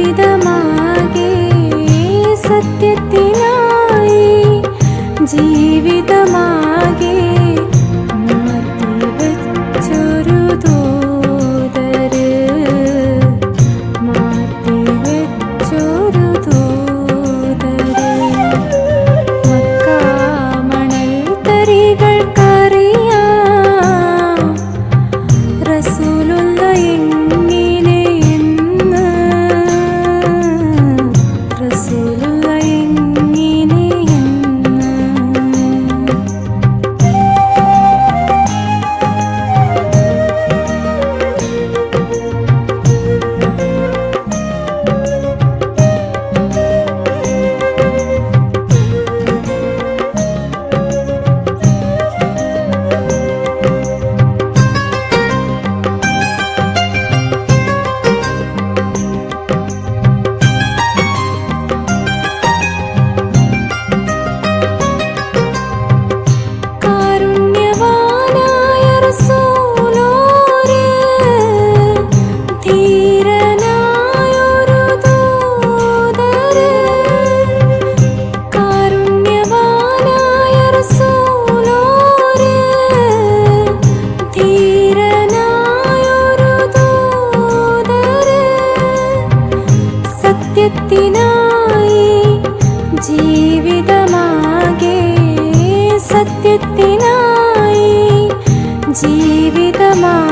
ജീവിതമാകെ സത്യത്തിനായി ജീവിതമാകെ ികൾ കറിയ സത്യത്തിനായി ജീവിതമാകെ സത്യത്തിനായി ജീവിതമാകെ